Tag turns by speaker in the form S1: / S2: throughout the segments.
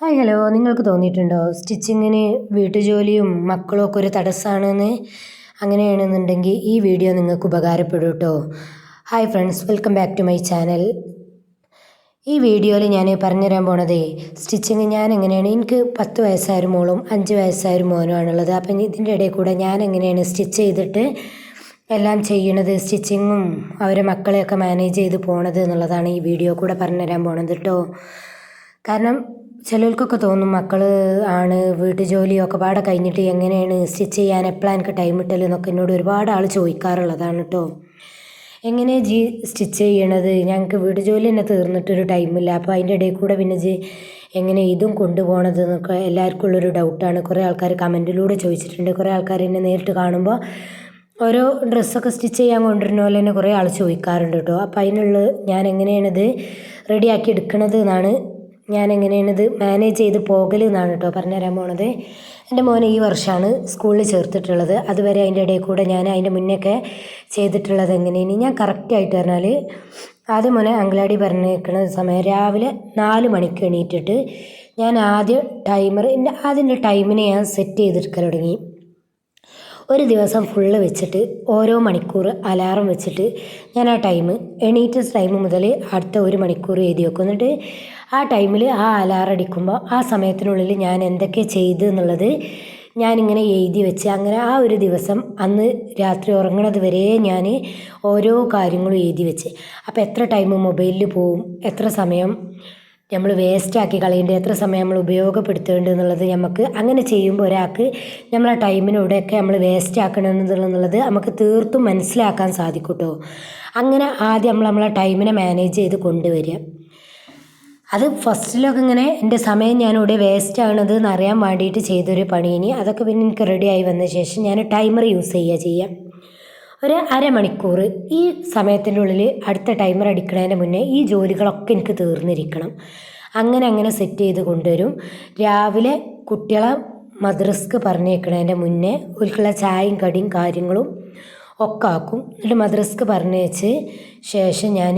S1: Hi hello നിങ്ങൾക്ക് തോന്നിയിട്ടുണ്ടോ? സ്റ്റിച്ചിങ്ങിന് വീട്ടുജോലിയും മക്കളും ഒക്കെ ഒരു തടസ്സമാണെന്ന് അങ്ങനെയാണെന്നുണ്ടെങ്കിൽ ഈ വീഡിയോ നിങ്ങൾക്ക് ഉപകാരപ്പെടും കേട്ടോ hi friends welcome back to my channel ഈ വീഡിയോയിൽ ഞാൻ പറഞ്ഞുതരാൻ പോണതേ സ്റ്റിച്ചിങ് ഞാൻ എങ്ങനെയാണ്? എനിക്ക് പത്ത് വയസ്സായൊരു മോളും അഞ്ച് വയസ്സായൊരു മോനുമാണുള്ളത് അപ്പം ഇതിന്റെ ഇടയിൽ കൂടെ ഞാൻ എങ്ങനെയാണ് സ്റ്റിച്ച് ചെയ്തിട്ട് എല്ലാം ചെയ്യണത്? സ്റ്റിച്ചിങ്ങും അവരെ മക്കളെയൊക്കെ മാനേജ് ചെയ്ത് പോണത് എന്നുള്ളതാണ് ഈ വീഡിയോ കൂടെ പറഞ്ഞുതരാൻ പോണത് കേട്ടോ കാരണം ചിലർക്കൊക്കെ തോന്നും മക്കൾ ആണ് വീട്ടു ജോലിയൊക്കെ പാടെ കഴിഞ്ഞിട്ട് എങ്ങനെയാണ് സ്റ്റിച്ച് ചെയ്യാൻ എപ്പോഴാണ് എനിക്ക് ടൈം കിട്ടൽ എന്നൊക്കെ എന്നോട് ഒരുപാട് ആൾ ചോദിക്കാറുള്ളതാണ് കേട്ടോ എങ്ങനെ ജി സ്റ്റിച്ച് ചെയ്യണത്? ഞങ്ങൾക്ക് വീട് ജോലി തന്നെ തീർന്നിട്ടൊരു ടൈമില്ല അപ്പോൾ അതിന്റെ ഇടയിൽ കൂടെ പിന്നെ ജി എങ്ങനെ ഇതും കൊണ്ടുപോകണത് എന്നൊക്കെ എല്ലാവർക്കും ഉള്ളൊരു ഡൗട്ടാണ് കുറേ ആൾക്കാർ കമന്റിലൂടെ ചോദിച്ചിട്ടുണ്ട്. കുറേ ആൾക്കാർ എന്നെ നേരിട്ട് കാണുമ്പോൾ ഓരോ ഡ്രസ്സൊക്കെ സ്റ്റിച്ച് ചെയ്യാൻ കൊണ്ടുവരുന്ന പോലെ തന്നെ കുറേ ആൾ ചോദിക്കാറുണ്ട് കേട്ടോ അപ്പോൾ അതിനുള്ള ഞാൻ എങ്ങനെയാണിത് റെഡിയാക്കി എടുക്കണത് എന്നാണ് ഞാൻ എങ്ങനെയാണ് ഇത് മാനേജ് ചെയ്ത് പോകൽ എന്നാണ് കേട്ടോ പറഞ്ഞുതരാൻ പോണത്. എന്റെ മോനെ ഈ വർഷമാണ് സ്കൂളിൽ ചേർത്തിട്ടുള്ളത്. അതുവരെ അതിന്റെ ഇടയിൽ കൂടെ ഞാൻ അതിന്റെ മുന്നൊക്കെ ചെയ്തിട്ടുള്ളത് എങ്ങനെയാണ് ഞാൻ കറക്റ്റായിട്ട് പറഞ്ഞാൽ ആദ്യം മോനെ അങ്കലാടി പറഞ്ഞേക്കുന്ന സമയം രാവിലെ നാല് മണിക്ക് എണീറ്റിട്ട് ഞാൻ ആദ്യം ടൈമർ എന്റെ ആദ്യം ടൈമിനെ ഞാൻ സെറ്റ് ചെയ്തെടുക്കാൻ തുടങ്ങി. ഒരു ദിവസം ഫുള്ള് വെച്ചിട്ട് ഓരോ മണിക്കൂർ അലാറം വെച്ചിട്ട് ഞാൻ ആ ടൈം എണീറ്റ ടൈം മുതൽ അടുത്ത ഒരു മണിക്കൂർ എഴുതി വെക്കും. എന്നിട്ട് ആ ടൈമിൽ ആ അലാറം അടിക്കുമ്പോൾ ആ സമയത്തിനുള്ളിൽ ഞാൻ എന്തൊക്കെ ചെയ്തു എന്നുള്ളത് ഞാനിങ്ങനെ എഴുതി വെച്ച് അങ്ങനെ ആ ഒരു ദിവസം അന്ന് രാത്രി ഉറങ്ങണത് വരെ ഞാൻ ഓരോ കാര്യങ്ങളും എഴുതി വെച്ച്. അപ്പോൾ എത്ര ടൈം മൊബൈലിൽ പോവും എത്ര സമയം നമ്മൾ വേസ്റ്റാക്കി കളയേണ്ടത് എത്ര സമയം നമ്മൾ ഉപയോഗപ്പെടുത്തേണ്ടത് എന്നുള്ളത് നമുക്ക് അങ്ങനെ ചെയ്യുമ്പോൾ ഒരാൾക്ക് നമ്മളെ ടൈമിനൂടെയൊക്കെ നമ്മൾ വേസ്റ്റ് ആക്കണമെന്നുള്ളത് നമുക്ക് തീർത്തും മനസ്സിലാക്കാൻ സാധിക്കും കേട്ടോ അങ്ങനെ ആദ്യം നമ്മൾ നമ്മളെ ടൈമിനെ മാനേജ് ചെയ്ത് കൊണ്ടുവരിക. അത് ഫസ്റ്റിലൊക്കെ ഇങ്ങനെ എന്റെ സമയം ഞാനിവിടെ വേസ്റ്റ് ആകണത് എന്നറിയാൻ വേണ്ടിയിട്ട് ചെയ്തൊരു പണീനി അതൊക്കെ പിന്നെ എനിക്ക് റെഡിയായി വന്ന ശേഷം ഞാൻ ടൈമർ യൂസ് ചെയ്യുക ചെയ്യാം ഒരു അരമണിക്കൂർ ഈ സമയത്തിനുള്ളിൽ അടുത്ത ടൈമർ അടിക്കുന്നതിന് മുന്നേ ഈ ജോലികളൊക്കെ എനിക്ക് തീർന്നിരിക്കണം. അങ്ങനെ അങ്ങനെ സെറ്റ് ചെയ്ത് കൊണ്ടുവരും. രാവിലെ കുട്ടികളെ മദ്രസ്ക്ക് പറഞ്ഞേക്കണതിന്റെ മുന്നേ ഒരിക്കലുള്ള ചായയും കടിയും കാര്യങ്ങളും ഒക്കെ ആക്കും. എന്നിട്ട് മദ്രസ്ക്ക് പറഞ്ഞേച്ച് ശേഷം ഞാൻ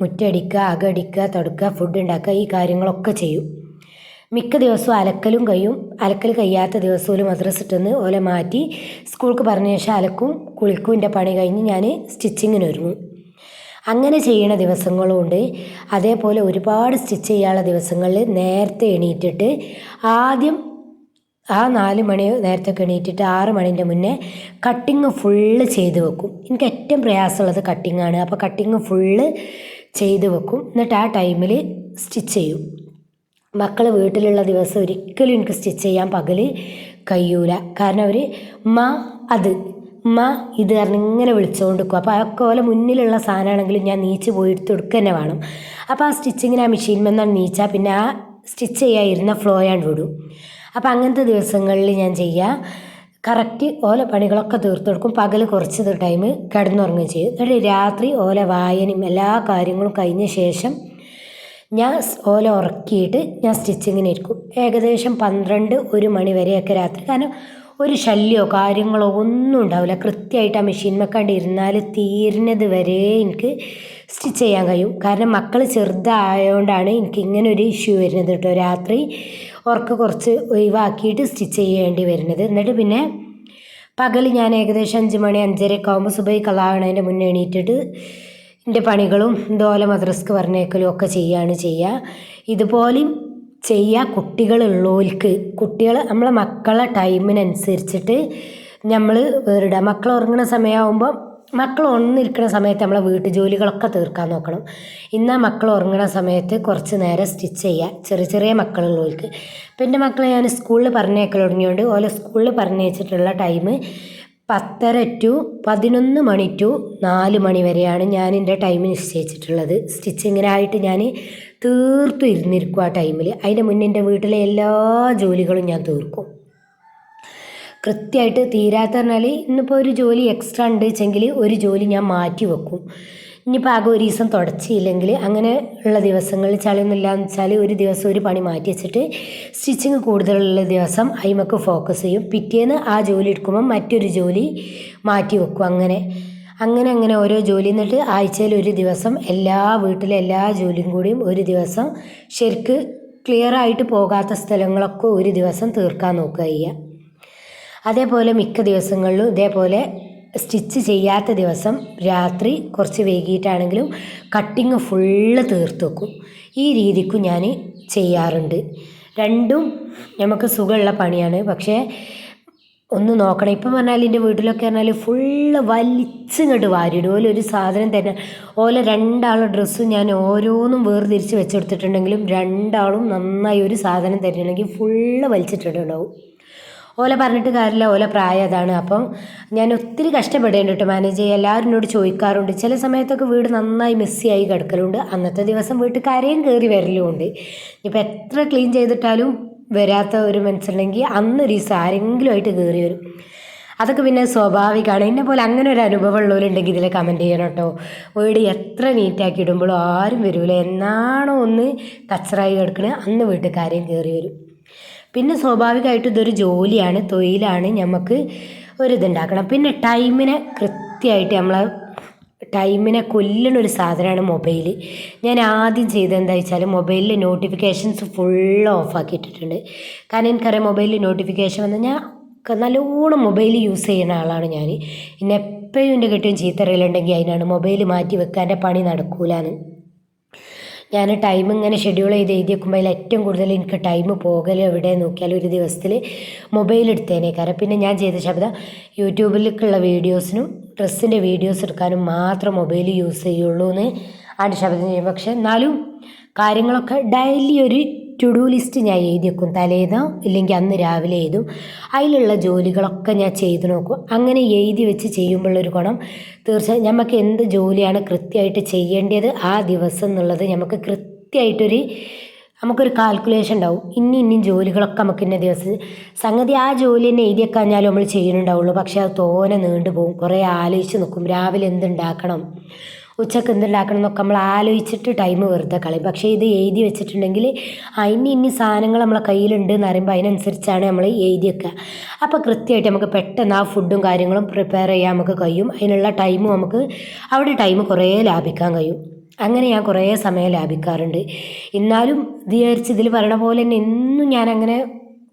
S1: മുറ്റടിക്കുക അകടിക്കുക തുടക്കുക ഫുഡ് ഉണ്ടാക്കുക ഈ കാര്യങ്ങളൊക്കെ ചെയ്യും. മിക്ക ദിവസവും അലക്കലും കഴിയും. അലക്കൽ കഴിയാത്ത ദിവസവും മദ്രസ് ഇട്ടെന്ന് ഓല മാറ്റി സ്കൂൾക്ക് പറഞ്ഞ ശേഷം അലക്കും കുളിക്കും എന്റെ പണി കഴിഞ്ഞ് ഞാൻ സ്റ്റിച്ചിങ്ങിന് ഒരുങ്ങും. അങ്ങനെ ചെയ്യണ ദിവസങ്ങളുമുണ്ട് അതേപോലെ ഒരുപാട് സ്റ്റിച്ച് ചെയ്യാനുള്ള ദിവസങ്ങളിൽ നേരത്തെ എണീറ്റിട്ട് ആദ്യം ആ നാല് മണി നേരത്തെ എണീറ്റിട്ട് ആറ് മണീന്റെ മുന്നേ കട്ടിങ് ഫുള്ള് ചെയ്ത് വെക്കും. എനിക്ക് ഏറ്റവും പ്രയാസമുള്ളത് കട്ടിങ്ങാണ്. അപ്പോൾ കട്ടിങ് ഫുള്ള് ചെയ്ത് വെക്കും. എന്നിട്ട് ആ ടൈമിൽ സ്റ്റിച്ച് ചെയ്യും. മക്കൾ വീട്ടിലുള്ള ദിവസം ഒരിക്കലും എനിക്ക് സ്റ്റിച്ച് ചെയ്യാൻ പകൽ കഴിയൂല. കാരണം അവർ മ അത് മ ഇത് കാരണം ഇങ്ങനെ വിളിച്ചുകൊണ്ട് അപ്പോൾ അതൊക്കെ പോലെ മുന്നിലുള്ള സാധനമാണെങ്കിലും ഞാൻ നീച്ച് പോയി എടുത്ത് കൊടുക്കുക തന്നെ വേണം. അപ്പോൾ ആ സ്റ്റിച്ചിങ്ങിന് ആ മെഷീൻ വന്നാണ് നീച്ചാൽ പിന്നെ ആ സ്റ്റിച്ച് ചെയ്യാതിരുന്ന ഫ്ലോയാണ്ട് വിടും. അപ്പോൾ അങ്ങനത്തെ ദിവസങ്ങളിൽ ഞാൻ ചെയ്യുക കറക്റ്റ് ഓല പണികളൊക്കെ തീർത്ത് കൊടുക്കും. പകൽ കുറച്ച് ടൈം കിടന്നുറങ്ങുകയും ചെയ്യും. എന്നിട്ട് രാത്രി ഓല വായനയും എല്ലാ കാര്യങ്ങളും കഴിഞ്ഞ ശേഷം ഞാൻ ഓല ഉറക്കിയിട്ട് ഞാൻ സ്റ്റിച്ചിങ്ങിന് ഇരിക്കും. ഏകദേശം പന്ത്രണ്ട് ഒരു മണി വരെയൊക്കെ രാത്രി. കാരണം ഒരു ശല്യമോ കാര്യങ്ങളോ ഒന്നും ഉണ്ടാവില്ല. കൃത്യമായിട്ട് ആ മെഷീൻ വെക്കാണ്ട് ഇരുന്നാൽ തീരുന്നത് വരെ എനിക്ക് സ്റ്റിച്ച് ചെയ്യാൻ കഴിയും. കാരണം മക്കൾ ചെറുതായതുകൊണ്ടാണ് എനിക്ക് ഇങ്ങനെ ഒരു ഇഷ്യൂ വരുന്നത് കേട്ടോ. രാത്രി ഉറക്ക കുറച്ച് ഒഴിവാക്കിയിട്ട് സ്റ്റിച്ച് ചെയ്യേണ്ടി വരുന്നത്. എന്നിട്ട് പിന്നെ പകൽ ഞാൻ ഏകദേശം അഞ്ച് മണി അഞ്ചരയൊക്കെ ആകുമ്പോൾ സുബൈ കളാകണതിന്റെ മുന്നേ എണീറ്റിട്ട് എന്റെ പണികളും ഇതുപോലെ മദ്രസ്ക്ക് പറഞ്ഞേക്കലും ഒക്കെ ചെയ്യാണ് ചെയ്യുക. ഇതുപോലെയും ചെയ്യുക കുട്ടികളുള്ളവർക്ക് കുട്ടികൾ നമ്മളെ മക്കളെ ടൈമിനനുസരിച്ചിട്ട് നമ്മൾ വേറിടുക മക്കൾ ഉറങ്ങുന്ന സമയമാകുമ്പോൾ മക്കൾ ഒന്നിരിക്കുന്ന സമയത്ത് നമ്മളെ വീട്ടു ജോലികളൊക്കെ തീർക്കാൻ നോക്കണം. ഇന്നാ മക്കൾ ഉറങ്ങുന്ന സമയത്ത് കുറച്ച് നേരം സ്റ്റിച്ച് ചെയ്യുക. ചെറിയ ചെറിയ മക്കളുള്ളവർക്ക് എന്റെ മക്കളെ ഞാൻ സ്കൂളിൽ പറഞ്ഞേക്കൽ തുടങ്ങിയോണ്ട് ഓലെ സ്കൂളിൽ പറഞ്ഞേച്ചിട്ടുള്ള ടൈം പത്തര ടു പതിനൊന്ന് മണി ടു നാല് മണി വരെയാണ് ഞാൻ എന്റെ ടൈം നിശ്ചയിച്ചിട്ടുള്ളത്. സ്റ്റിച്ചിങ്ങിനായിട്ട് ഞാൻ തീർത്തും ഇരുന്നിരിക്കും ആ ടൈമിൽ അതിന്റെ മുന്നേ എന്റെ വീട്ടിലെ എല്ലാ ജോലികളും ഞാൻ തീർക്കും. കൃത്യമായിട്ട് തീരാത്ത പറഞ്ഞാൽ ഇന്നിപ്പോൾ ഒരു ജോലി എക്സ്ട്രാ ഉണ്ട് വെച്ചെങ്കിൽ ഒരു ജോലി ഞാൻ മാറ്റി വെക്കും. ഇനിയിപ്പോൾ ആകെ ഒരു ദിവസം തുടച്ചില്ലെങ്കിൽ അങ്ങനെ ഉള്ള ദിവസങ്ങളിൽ ചളിയൊന്നുമില്ല എന്ന് വെച്ചാൽ ഒരു ദിവസം ഒരു പണി മാറ്റി വെച്ചിട്ട് സ്റ്റിച്ചിങ് കൂടുതലുള്ള ദിവസം അയിമക്ക് ഫോക്കസ് ചെയ്യും. പിറ്റേന്ന് ആ ജോലി എടുക്കുമ്പോൾ മറ്റൊരു ജോലി മാറ്റി വെക്കും അങ്ങനെ. അങ്ങനെ അങ്ങനെ ഓരോ ജോലി എന്നിട്ട് ആഴ്ചയിൽ ഒരു ദിവസം എല്ലാ വീട്ടിലെ എല്ലാ ജോലിയും കൂടിയും ഒരു ദിവസം ശരിക്ക് ക്ലിയർ ആയിട്ട് പോകാത്ത സ്ഥലങ്ങളൊക്കെ ഒരു ദിവസം തീർക്കാൻ നോക്കുക ചെയ്യുക. അതേപോലെ മിക്ക ദിവസങ്ങളിലും ഇതേപോലെ സ്റ്റിച്ച് ചെയ്യാത്ത ദിവസം രാത്രി കുറച്ച് വൈകിട്ടാണെങ്കിലും കട്ടിങ് ഫുള്ള് തീർത്ത് വെക്കും. ഈ രീതിക്കും ഞാൻ ചെയ്യാറുണ്ട്. രണ്ടും നമുക്ക് സുഖമുള്ള പണിയാണ്. പക്ഷേ ഒന്ന് നോക്കണം. ഇപ്പം പറഞ്ഞാൽ എന്റെ വീട്ടിലൊക്കെ പറഞ്ഞാൽ ഫുള്ള് വലിച്ചിങ്ങോട്ട് വാരിയിടും. ഓല ഒരു സാധനം തന്നെ. ഓല രണ്ടാളുടെ ഡ്രസ്സും ഞാൻ ഓരോന്നും വേർതിരിച്ച് വെച്ചെടുത്തിട്ടുണ്ടെങ്കിലും രണ്ടാളും നന്നായി ഒരു സാധനം തരുന്നുണ്ടെങ്കിൽ ഫുള്ള് വലിച്ചിട്ടിട്ടുണ്ടാവും. ഓല പറഞ്ഞിട്ട് കാര്യമില്ല ഓല പ്രായം അതാണ്. അപ്പം ഞാൻ ഒത്തിരി കഷ്ടപ്പെടേണ്ടിട്ട് മാനേജ് ചെയ്യുക എല്ലാവരും എന്നോട് ചോദിക്കാറുണ്ട്. ചില സമയത്തൊക്കെ വീട് നന്നായി മെസ്സിയായി കിടക്കലുണ്ട്. അന്നത്തെ ദിവസം വീട്ടിൽ കരയും കയറി വരലുമുണ്ട് ഇപ്പം എത്ര ക്ലീൻ ചെയ്തിട്ടാലും വരാത്ത ഒരു മനസ്സുണ്ടെങ്കിൽ അന്ന് ഒരു ദിവസം ആരെങ്കിലും ആയിട്ട് കയറി വരും. അതൊക്കെ പിന്നെ സ്വാഭാവികമാണ്. എന്നെ പോലെ അങ്ങനെ ഒരു അനുഭവം ഉള്ളവരുണ്ടെങ്കിൽ ഇതിൽ കമന്റ് ചെയ്യണം കേട്ടോ. വീട് എത്ര നീറ്റാക്കി ഇടുമ്പോഴും ആരും വരില്ല എന്നാണോ ഒന്ന് കച്ചറായി കിടക്കണേ അന്ന് വീട്ടുകാരെയും കയറി വരും. പിന്നെ സ്വാഭാവികമായിട്ടും ഇതൊരു ജോലിയാണ് തൊഴിലാണ് നമുക്ക് ഒരിതുണ്ടാക്കണം പിന്നെ ടൈമിനെ കൃത്യമായിട്ട് നമ്മൾ ടൈമിനെ കൊല്ലണ ഒരു സാധനമാണ് മൊബൈൽ ഞാൻ ആദ്യം ചെയ്തത് എന്താ വെച്ചാൽ മൊബൈലിൽ നോട്ടിഫിക്കേഷൻസ് ഫുൾ ഓഫ് ആക്കിയിട്ടിട്ടുണ്ട്. കാരണം എനിക്കറിയാം മൊബൈലിൽ നോട്ടിഫിക്കേഷൻ വന്ന് ഞാൻ നല്ലോണം മൊബൈൽ യൂസ് ചെയ്യുന്ന ആളാണ് ഞാൻ പിന്നെ എപ്പോഴും എന്റെ കെട്ടിയും ചീത്തറയിലുണ്ടെങ്കിൽ അതിനാണ് മൊബൈൽ മാറ്റി വെക്കാന്റെ പണി നടക്കൂലെന്ന്. ഞാൻ ടൈം ഇങ്ങനെ ഷെഡ്യൂൾ ചെയ്ത് എഴുതി വെക്കുമ്പോൾ അതിൽ ഏറ്റവും കൂടുതൽ എനിക്ക് ടൈം പോകൽ എവിടെ നോക്കിയാലും ഒരു ദിവസത്തിൽ മൊബൈൽ എടുത്തേനെ കാരണം പിന്നെ ഞാൻ ചെയ്ത ശബ്ദം യൂട്യൂബിലേക്കുള്ള വീഡിയോസിനും ഡ്രസ്സിന്റെ വീഡിയോസ് എടുക്കാനും മാത്രം മൊബൈൽ യൂസ് ചെയ്യുള്ളൂ എന്ന് ആണ് ശബ്ദം ചെയ്യും പക്ഷേ എന്നാലും കാര്യങ്ങളൊക്കെ ഡെയിലി ഒരു ടു ഡു ലിസ്റ്റ് ഞാൻ എഴുതി വെക്കും. തലേന്നോ ഇല്ലെങ്കിൽ അന്ന് രാവിലെ എഴുതും. അതിലുള്ള ജോലികളൊക്കെ ഞാൻ ചെയ്തു നോക്കും. അങ്ങനെ എഴുതി വെച്ച് ചെയ്യുമ്പോഴൊരു ഗുണം തീർച്ചയായും നമുക്ക് എന്ത് ജോലിയാണ് കൃത്യമായിട്ട് ചെയ്യേണ്ടത് ആ ദിവസം എന്നുള്ളത് നമുക്ക് കൃത്യമായിട്ടൊരു നമുക്കൊരു കാൽക്കുലേഷൻ ഉണ്ടാവും. ഇനി ഇന്നും ജോലികളൊക്കെ നമുക്ക് ഇന്ന ദിവസം സംഗതി ആ ജോലി തന്നെ എഴുതി വെക്കാഞ്ഞാലും നമ്മൾ ചെയ്യുന്നുണ്ടാവുള്ളൂ. പക്ഷേ അത് തോനെ നീണ്ടു പോകും കുറേ ആലോചിച്ച് നിൽക്കും. രാവിലെ എന്തുണ്ടാക്കണം? ഉച്ചയ്ക്ക് എന്തുണ്ടാക്കണം എന്നൊക്കെ നമ്മൾ ആലോചിച്ചിട്ട് ടൈം വെറുതെ കളയും. പക്ഷേ ഇത് എഴുതി വെച്ചിട്ടുണ്ടെങ്കിൽ അതിന് ഇനി സാധനങ്ങൾ നമ്മളെ കയ്യിലുണ്ട് എന്ന് പറയുമ്പോൾ അതിനനുസരിച്ചാണ് നമ്മൾ എഴുതി വെക്കുക അപ്പോൾ കൃത്യമായിട്ട് നമുക്ക് പെട്ടെന്ന് ആ ഫുഡും കാര്യങ്ങളും പ്രിപ്പയർ ചെയ്യാൻ നമുക്ക് കഴിയും. അതിനുള്ള ടൈമും നമുക്ക് അവിടെ ടൈം കുറേ ലാഭിക്കാൻ കഴിയും. അങ്ങനെ ഞാൻ കുറേ സമയം ലാഭിക്കാറുണ്ട്. എന്നാലും വിചാരിച്ച് ഇതിൽ പറയണ പോലെ തന്നെ എന്നും ഞാനങ്ങനെ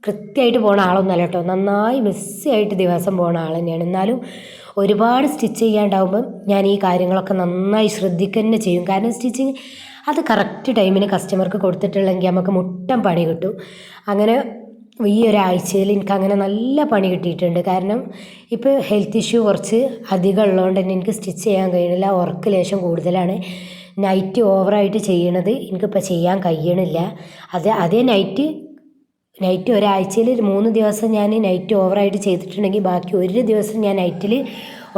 S1: കൃത്യമായിട്ട് പോണ ആളൊന്നല്ല കേട്ടോ. നന്നായി മെസ്സിയായിട്ട് ദിവസം പോണ ആൾ തന്നെയാണ്. എന്നാലും ഒരുപാട് സ്റ്റിച്ച് ചെയ്യാണ്ടാവുമ്പം ഞാൻ ഈ കാര്യങ്ങളൊക്കെ നന്നായി ശ്രദ്ധിക്കുക തന്നെ ചെയ്യും. കാരണം സ്റ്റിച്ചിങ് അത് കറക്റ്റ് ടൈമിന് കസ്റ്റമർക്ക് കൊടുത്തിട്ടുള്ളെങ്കിൽ നമുക്ക് മുട്ടം പണി കിട്ടും. അങ്ങനെ ഈ ഒരാഴ്ചയിൽ എനിക്ക് അങ്ങനെ നല്ല പണി കിട്ടിയിട്ടുണ്ട്. കാരണം ഇപ്പോൾ ഹെൽത്ത് ഇഷ്യൂ കുറച്ച് അധികം ഉള്ളതുകൊണ്ട് തന്നെ എനിക്ക് സ്റ്റിച്ച് ചെയ്യാൻ കഴിയണില്ല. ഉറക്ക് ലേശം കൂടുതലാണ്. നൈറ്റ് ഓവറായിട്ട് ചെയ്യണത് എനിക്കിപ്പോൾ ചെയ്യാൻ കഴിയണില്ല. അത് അതേ നൈറ്റ് നൈറ്റ് ഒരാഴ്ചയിൽ ഒരു മൂന്ന് ദിവസം ഞാൻ നൈറ്റ് ഓവറായിട്ട് ചെയ്തിട്ടുണ്ടെങ്കിൽ ബാക്കി ഒരു ദിവസം ഞാൻ നൈറ്റിൽ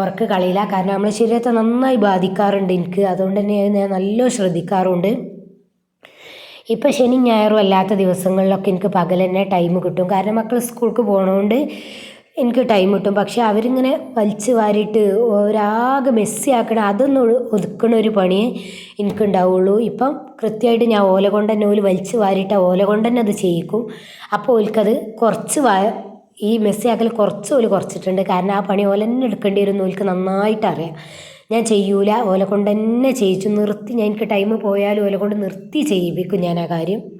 S1: ഉറക്ക് കളയില്ല കാരണം നമ്മളെ ശരീരത്തെ നന്നായി ബാധിക്കാറുണ്ട് എനിക്ക്. അതുകൊണ്ട് തന്നെ ഞാൻ നല്ല ശ്രദ്ധിക്കാറുണ്ട്. ഇപ്പം ശനി ഞായറും അല്ലാത്ത ദിവസങ്ങളിലൊക്കെ എനിക്ക് പകൽ തന്നെ ടൈം കിട്ടും. കാരണം മക്കൾ സ്കൂൾക്ക് പോകണതുകൊണ്ട് എനിക്ക് ടൈം കിട്ടും. പക്ഷെ അവരിങ്ങനെ വലിച്ച് വാരിയിട്ട് ഒരാകെ മെസ്സി ആക്കണം അതൊന്ന് ഒതുക്കണ ഒരു പണിയേ എനിക്കുണ്ടാവുള്ളൂ. ഇപ്പം കൃത്യമായിട്ട് ഞാൻ ഓല കൊണ്ട് തന്നെ ഓൽ വലിച്ച് വാരിയിട്ട് ഓല കൊണ്ട് തന്നെ അത് ചെയ്യിക്കും. അപ്പോൾ ഓൽക്കത് കുറച്ച് വാ ഈ മെസ്സിയാക്കൽ കുറച്ച് ഓൽ കുറച്ചിട്ടുണ്ട്. കാരണം ആ പണി ഓല തന്നെ എടുക്കേണ്ടി വരും ഓൽക്ക് നന്നായിട്ട് അറിയാം. ഞാൻ ചെയ്യൂല ഓല കൊണ്ട് തന്നെ ചെയ്യിച്ചു. നിർത്തി ഞാൻ എനിക്ക് ടൈം പോയാലും ഓല കൊണ്ട് നിർത്തി ചെയ്യിപ്പിക്കും ഞാൻ ആ കാര്യം.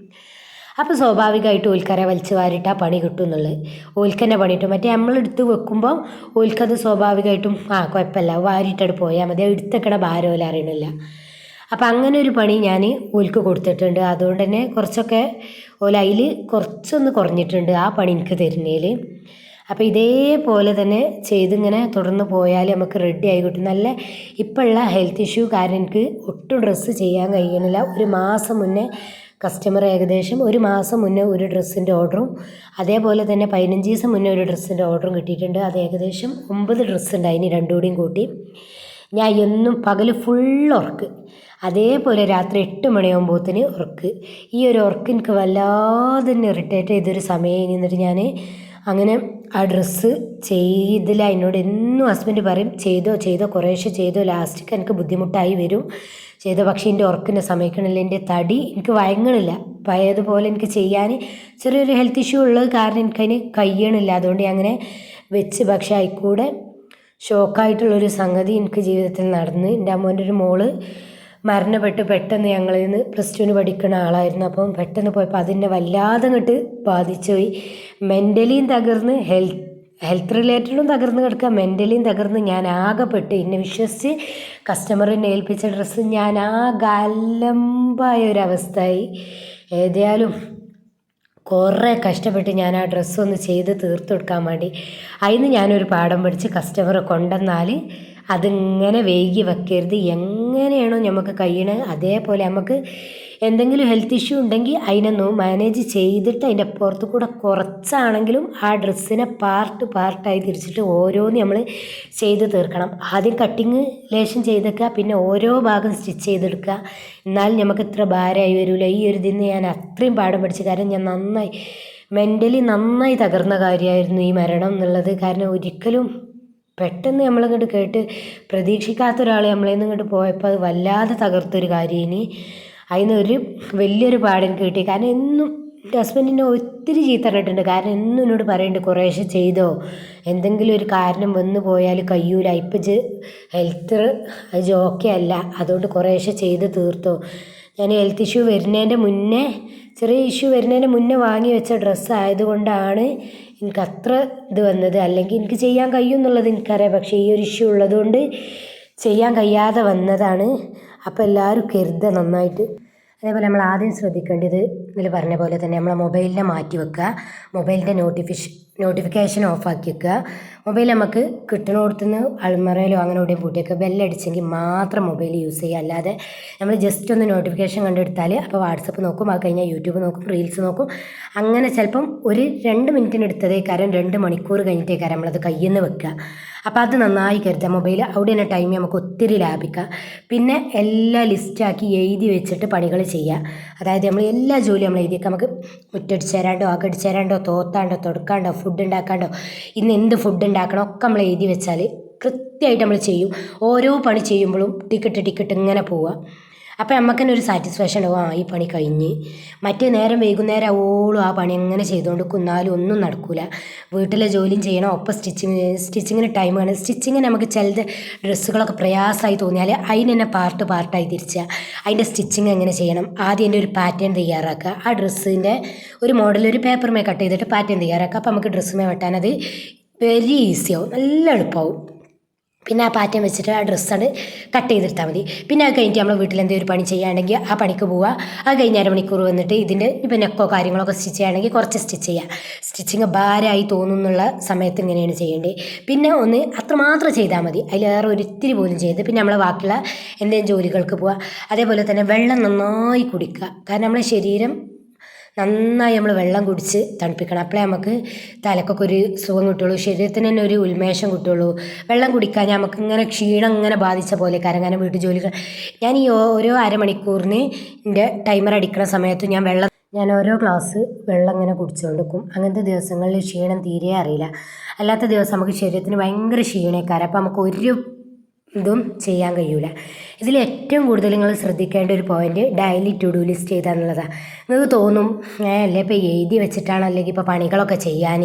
S1: അപ്പോൾ സ്വാഭാവികമായിട്ട് ഓൽക്കരെ വലിച്ചു വാരിട്ട് പണി കിട്ടും എന്നുള്ളത്. ഓൽക്കന്നെ പണിയിട്ടും മറ്റേ നമ്മളെടുത്ത് വെക്കുമ്പോൾ ഓൽക്കത് സ്വാഭാവികമായിട്ടും ആ കുഴപ്പമില്ല. വാരിയിട്ടത് പോയാൽ മതി. എടുത്തേക്കണ ഭാരമല്ല അറിയണില്ല. അപ്പം അങ്ങനെ ഒരു പണി ഞാൻ ഓൽക്ക് കൊടുത്തിട്ടുണ്ട്. അതുകൊണ്ട് തന്നെ കുറച്ചൊക്കെ ഓല അതിൽ കുറച്ചൊന്ന് കുറഞ്ഞിട്ടുണ്ട് ആ പണി എനിക്ക് തരുന്നതിൽ അപ്പോൾ ഇതേപോലെ തന്നെ ചെയ്തിങ്ങനെ തുടർന്ന് പോയാൽ നമുക്ക് റെഡി ആയി കിട്ടും. നല്ല ഇപ്പോഴുള്ള ഹെൽത്ത് ഇഷ്യൂ കാരണം എനിക്ക് ഒട്ടും ഡ്രസ്സ് ചെയ്യാൻ കഴിയണില്ല. ഒരു മാസം മുന്നേ കസ്റ്റമർ ഏകദേശം ഒരു മാസം മുന്നേ ഒരു ഡ്രസ്സിന്റെ ഓർഡറും അതേപോലെ തന്നെ പതിനഞ്ച് ദിവസം മുന്നേ ഒരു ഡ്രസ്സിന്റെ ഓർഡറും കിട്ടിയിട്ടുണ്ട്. അത് ഏകദേശം ഒമ്പത് ഡ്രസ്സ് ഉണ്ട് അതിന് രണ്ടുകൂടിയും കൂട്ടി. ഞാൻ എന്നും പകൽ ഫുൾ ഉറക്ക്. അതേപോലെ രാത്രി എട്ട് മണിയാകുമ്പോഴത്തേന് ഉറക്ക്. ഈ ഒരു ഉറക്ക് എനിക്ക് വല്ലാതെ തന്നെ ഇറിറ്റേറ്റ് ചെയ്തൊരു സമയം എന്നിട്ട് ഞാൻ അങ്ങനെ ആ ഡ്രസ്സ് ചെയ്തില്ല. എന്നോട് എന്നും ഹസ്ബൻഡ് പറയും ചെയ്തോ ചെയ്തോ കുറേശ്ശെ ചെയ്തോ ലാസ്റ്റിക്ക് എനിക്ക് ബുദ്ധിമുട്ടായി വരും. ചെയ്തോ പക്ഷേ എന്റെ ഉറക്കിനെ സമയക്കണില്ല എന്റെ തടി എനിക്ക് വയങ്ങണില്ല പഴയതുപോലെ എനിക്ക് ചെയ്യാൻ ചെറിയൊരു ഹെൽത്ത് ഇഷ്യൂ ഉള്ളത് കാരണം എനിക്കതിന് കഴിയണില്ല. അതുകൊണ്ട് അങ്ങനെ വെച്ച് പക്ഷേ അതിൽക്കൂടെ ഷോക്കായിട്ടുള്ളൊരു സംഗതി എനിക്ക് ജീവിതത്തിൽ നടന്ന്. എന്റെ അമ്മന്റെ ഒരു മോൾ മരണപ്പെട്ട് പെട്ടെന്ന് ഞങ്ങളിൽ നിന്ന് പ്ലസ് ടുവിന് പഠിക്കുന്ന ആളായിരുന്നു. അപ്പം പെട്ടെന്ന് പോയപ്പോൾ അതിനെ വല്ലാതെ അങ്ങോട്ട് ബാധിച്ചു പോയി മെന്റലിയും തകർന്ന് ഹെൽത്ത് ഹെൽത്ത് റിലേറ്റഡും തകർന്ന് കിടക്കുക. മെന്റലിയും തകർന്ന് ഞാൻ ആകെപ്പെട്ട് എന്നെ വിശ്വസിച്ച് കസ്റ്റമറിനെ ഏൽപ്പിച്ച ഡ്രസ്സ് ഞാൻ ആകെ അലമ്പായ ഒരവസ്ഥയായി ഏതായാലും കുറേ കഷ്ടപ്പെട്ട് ഞാൻ ആ ഡ്രസ്സൊന്ന് ചെയ്ത് തീർത്തു കൊടുക്കാൻ വേണ്ടി. അതിന് ഞാനൊരു പാഠം പഠിച്ച് കസ്റ്റമറെ കൊണ്ടുവന്നാൽ അതിങ്ങനെ വൈകി വെക്കരുത്. എങ്ങനെയാണോ നമുക്ക് കഴിയണത് അതേപോലെ നമുക്ക് എന്തെങ്കിലും ഹെൽത്ത് ഇഷ്യൂ ഉണ്ടെങ്കിൽ അതിനൊന്ന് മാനേജ് ചെയ്തിട്ട് അതിന്റെ പുറത്ത് കൂടെ കുറച്ചാണെങ്കിലും ആ ഡ്രസ്സിനെ പാർട്ട് പാർട്ടായി തിരിച്ചിട്ട് ഓരോന്ന് നമ്മൾ ചെയ്ത് തീർക്കണം. ആദ്യം കട്ടിങ് ലേശം ചെയ്തേക്കുക പിന്നെ ഓരോ ഭാഗം സ്റ്റിച്ച് ചെയ്തെടുക്കുക എന്നാൽ നമുക്ക് ഇത്ര ഭാരമായി വരില്ല ഈ ഒരു ഇതിന് ഞാൻ അത്രയും പാഠം പഠിച്ചു കാരണം ഞാൻ നന്നായി മെന്റലി നന്നായി തകർന്ന കാര്യമായിരുന്നു ഈ മരണം എന്നുള്ളത്. കാരണം ഒരിക്കലും പെട്ടെന്ന് നമ്മളിങ്ങോട്ട് കേട്ട് പ്രതീക്ഷിക്കാത്ത ഒരാൾ നമ്മളെ നിന്ന് ഇങ്ങോട്ട് പോയപ്പോൾ അത് വല്ലാതെ തകർത്തൊരു കാര്യം ഇനി അതിന് ഒരു വലിയൊരു പാടം കിട്ടി. കാരണം എന്നും എന്റെ ഹസ്ബൻഡിനെ ഒത്തിരി ചീത്ത കാരണം എന്നും എന്നോട് പറയുന്നുണ്ട് കുറേശ്ശെ ചെയ്തോ. എന്തെങ്കിലും ഒരു കാരണം വന്ന് പോയാൽ കയ്യൂല. ഇപ്പം ഹെൽത്ത് ഓക്കെ അല്ല. അതുകൊണ്ട് കുറേശ്ശെ ചെയ്ത് തീർത്തോ. ഞാൻ ഹെൽത്ത് ഇഷ്യൂ വരുന്നതിന്റെ മുന്നേ ചെറിയ ഇഷ്യൂ വരുന്നതിന്റെ മുന്നേ വാങ്ങി വെച്ച ഡ്രസ്സ് ആയതുകൊണ്ടാണ് എനിക്ക് അത്ര ഇത് വന്നത്. അല്ലെങ്കിൽ എനിക്ക് ചെയ്യാൻ കഴിയും എന്നുള്ളത് എനിക്കറിയാം. പക്ഷേ ഈ ഒരു ഇഷ്യൂ ഉള്ളതുകൊണ്ട് ചെയ്യാൻ കഴിയാതെ വന്നതാണ്. അപ്പോൾ എല്ലാവരും കരുതുക നന്നായിട്ട്. അതേപോലെ നമ്മൾ ആദ്യം ശ്രദ്ധിക്കേണ്ടത് ഇതിൽ പറഞ്ഞ പോലെ തന്നെ നമ്മളെ മൊബൈലിനെ മാറ്റി വെക്കുക മൊബൈലിന്റെ നോട്ടിഫിഷ് നോട്ടിഫിക്കേഷൻ ഓഫാക്കി വെക്കുക. മൊബൈൽ നമുക്ക് കിട്ടണോടത്തുനിന്ന് അൾമറയിലോ അങ്ങനെ എവിടെയും പൂട്ടിയൊക്കെ ബെല്ലടിച്ചെങ്കിൽ മാത്രം മൊബൈൽ യൂസ് ചെയ്യുക. അല്ലാതെ നമ്മൾ ജസ്റ്റ് ഒന്ന് നോട്ടിഫിക്കേഷൻ കണ്ടെടുത്താൽ അപ്പോൾ വാട്സപ്പ് നോക്കും അത് കഴിഞ്ഞാൽ യൂട്യൂബ് നോക്കും റീൽസ് നോക്കും. അങ്ങനെ ചിലപ്പം ഒരു രണ്ട് മിനിറ്റിന് കാര്യം രണ്ട് മണിക്കൂർ കഴിഞ്ഞിട്ടേക്കാരം നമ്മളത് കയ്യിൽ നിന്ന് വെക്കുക. അപ്പോൾ അത് നന്നായി കരുതാം. മൊബൈൽ അവിടെ തന്നെ ടൈം നമുക്ക് ഒത്തിരി ലാഭിക്കാം. പിന്നെ എല്ലാ ലിസ്റ്റാക്കി എഴുതി വെച്ചിട്ട് പണികൾ ചെയ്യുക അതായത് നമ്മൾ എല്ലാ ജോലിയും നമ്മൾ എഴുതിയൊക്കെ. നമുക്ക് മുറ്റടിച്ച് തരാണ്ടോ അകടിച്ച് തരാണ്ടോ തോത്താണ്ടോ തുടക്കാണ്ടോ ഫുഡ് ഉണ്ടാക്കാണ്ടോ ഇന്ന് എന്ത് ഫുഡ് ഉണ്ടാക്കണം ഒക്കെ നമ്മൾ എഴുതി വെച്ചാൽ കൃത്യമായിട്ട് നമ്മൾ ചെയ്യും. ഓരോ പണി ചെയ്യുമ്പോഴും ടിക്കറ്റ് ടിക്കറ്റ് ഇങ്ങനെ പോവുക അപ്പോൾ നമുക്ക് തന്നെ ഒരു സാറ്റിസ്ഫാക്ഷൻ ഉണ്ടാവും ആ ഈ പണി കഴിഞ്ഞ്. മറ്റേ നേരം വൈകുന്നേരം ആവോളും ആ പണി എങ്ങനെ ചെയ്തുകൊണ്ട് കുന്നാലും ഒന്നും നടക്കില്ല വീട്ടിലെ ജോലിയും ചെയ്യണം ഒപ്പം സ്റ്റിച്ചിങ് സ്റ്റിച്ചിങ്ങിന് ടൈം വേണം. സ്റ്റിച്ചിങ്ങിന് നമുക്ക് ചിലത് ഡ്രസ്സുകളൊക്കെ പ്രയാസമായി തോന്നിയാൽ അതിന് തന്നെ പാർട്ട് പാർട്ടായി തിരിച്ചുക അതിന്റെ സ്റ്റിച്ചിങ് എങ്ങനെ ചെയ്യണം? ആദ്യം എന്റെ ഒരു പാറ്റേൺ തയ്യാറാക്കുക ആ ഡ്രസ്സിന്റെ ഒരു മോഡൽ ഒരു പേപ്പർമേ കട്ട് ചെയ്തിട്ട് പാറ്റേൺ തയ്യാറാക്കുക അപ്പോൾ നമുക്ക് ഡ്രസ്സുമേ വെട്ടാൻ അത് വെരി ഈസിയാവും നല്ല എളുപ്പമാവും പിന്നെ ആ പാറ്റേൺ വെച്ചിട്ട് ആ ഡ്രസ്സാണ് കട്ട് ചെയ്തെടുത്താൽ മതി. പിന്നെ അത് കഴിഞ്ഞിട്ട് നമ്മൾ വീട്ടിൽ എന്തെങ്കിലും ഒരു പണി ചെയ്യുകയാണെങ്കിൽ ആ പണിക്ക് പോവുക. അത് കഴിഞ്ഞ് അരമണിക്കൂർ വന്നിട്ട് ഇതിന്റെ ഇപ്പം നെക്കോ കാര്യങ്ങളൊക്കെ സ്റ്റിച്ച് ചെയ്യുകയാണെങ്കിൽ കുറച്ച് സ്റ്റിച്ച് ചെയ്യുക സ്റ്റിച്ചിങ് ഭാരമായി തോന്നുന്നുള്ള സമയത്ത് ഇങ്ങനെയാണ് ചെയ്യേണ്ടത്. പിന്നെ ഒന്ന് അത്രമാത്രം ചെയ്താൽ മതി. അതിലേറെ ഒരിത്തിരി പോലും ചെയ്ത് പിന്നെ നമ്മൾ ബാക്കിയുള്ള എന്തെങ്കിലും ജോലികൾക്ക് പോവുക. അതേപോലെ തന്നെ വെള്ളം നന്നായി കുടിക്കുക. കാരണം നമ്മളെ ശരീരം നന്നായി നമ്മൾ വെള്ളം കുടിച്ച് തണുപ്പിക്കണം. അപ്പോഴേ നമുക്ക് തലക്കൊക്കെ ഒരു സുഖം കിട്ടുള്ളൂ. ശരീരത്തിന് തന്നെ ഒരു ഉന്മേഷം കിട്ടുള്ളൂ. വെള്ളം കുടിക്കാൻ നമുക്ക് ഇങ്ങനെ ക്ഷീണം ഇങ്ങനെ ബാധിച്ച പോലെ കാരണം വീട്ടു ജോലികൾ ഞാൻ ഈ ഓരോ അരമണിക്കൂറിന് എന്റെ ടൈമർ അടിക്കുന്ന സമയത്ത് ഞാൻ വെള്ളം ഞാൻ ഓരോ ഗ്ലാസ് വെള്ളം ഇങ്ങനെ കുടിച്ചു കൊടുക്കും അങ്ങനത്തെ ദിവസങ്ങളിൽ ക്ഷീണം തീരെ അറിയില്ല. അല്ലാത്ത ദിവസം നമുക്ക് ശരീരത്തിന് ഭയങ്കര ക്ഷീണക്കാരം. അപ്പോൾ നമുക്ക് ഒരു ഇതും ചെയ്യാൻ കഴിയൂല. ഇതിൽ ഏറ്റവും കൂടുതൽ നിങ്ങൾ ശ്രദ്ധിക്കേണ്ട ഒരു point daily to do list ചെയ്താൽ എന്നുള്ളതാണ് നിങ്ങൾക്ക് തോന്നും അല്ലേ ഇപ്പോൾ എഴുതി വെച്ചിട്ടാണ് അല്ലെങ്കിൽ ഇപ്പോൾ പണികളൊക്കെ ചെയ്യാൻ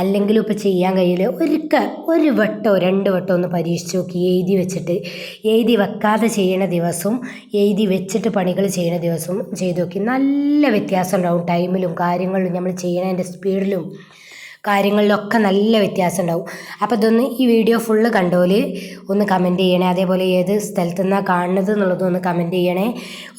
S1: അല്ലെങ്കിലും ഇപ്പോൾ ചെയ്യാൻ കഴിയില്ല ഒരിക്കൽ ഒരു വട്ടോ രണ്ട് വട്ടോ ഒന്ന് പരീക്ഷിച്ച് നോക്കി. എഴുതി വെച്ചിട്ട് എഴുതി വെക്കാതെ ചെയ്യണ ദിവസവും എഴുതി വെച്ചിട്ട് പണികൾ ചെയ്യണ ദിവസവും ചെയ്ത് നോക്കി. നല്ല വ്യത്യാസം ഉണ്ടാവും ടൈമിലും കാര്യങ്ങളിലും നമ്മൾ ചെയ്യണതിന്റെ സ്പീഡിലും കാര്യങ്ങളിലൊക്കെ നല്ല വ്യത്യാസം ഉണ്ടാവും അപ്പോൾ ഇതൊന്ന് ഈ വീഡിയോ ഫുള്ള് കണ്ടോൽ ഒന്ന് കമന്റ് ചെയ്യണേ. അതേപോലെ ഏത് സ്ഥലത്തു നിന്നാണ് കാണുന്നത് എന്നുള്ളതും ഒന്ന് കമന്റ് ചെയ്യണേ.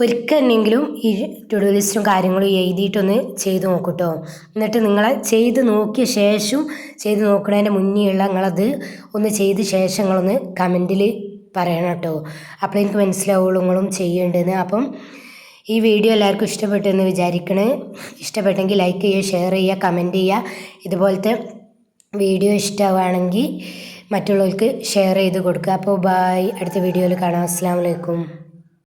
S1: ഒരിക്കലെങ്കിലും ഈ ടു ലിസ്റ്റും കാര്യങ്ങളും എഴുതിയിട്ടൊന്ന് ചെയ്ത് നോക്കൂട്ടോ. എന്നിട്ട് നിങ്ങൾ ചെയ്ത് നോക്കിയ ശേഷം ചെയ്ത് നോക്കുന്നതിന്റെ മുന്നിലുള്ള നിങ്ങളത് ഒന്ന് ചെയ്ത ശേഷം നിങ്ങളൊന്ന് കമന്റിൽ പറയണം കേട്ടോ അപ്പോൾ എനിക്ക് മനസ്സിലാവുള്ളൂ നിങ്ങളും ചെയ്യേണ്ടതെന്ന് അപ്പം ഈ വീഡിയോ എല്ലാവർക്കും ഇഷ്ടപ്പെട്ടു എന്ന് വിചാരിക്കണേ. ഇഷ്ടപ്പെട്ടെങ്കിൽ ലൈക്ക് ചെയ്യുക ഷെയർ ചെയ്യുക കമന്റ് ചെയ്യുക. ഇതുപോലത്തെ വീഡിയോ ഇഷ്ടമാണെങ്കിൽ മറ്റുള്ളവർക്ക് ഷെയർ ചെയ്ത് കൊടുക്കുക. അപ്പോൾ ബായ് അടുത്ത വീഡിയോയിൽ കാണാം. അസ്സാം വലൈക്കും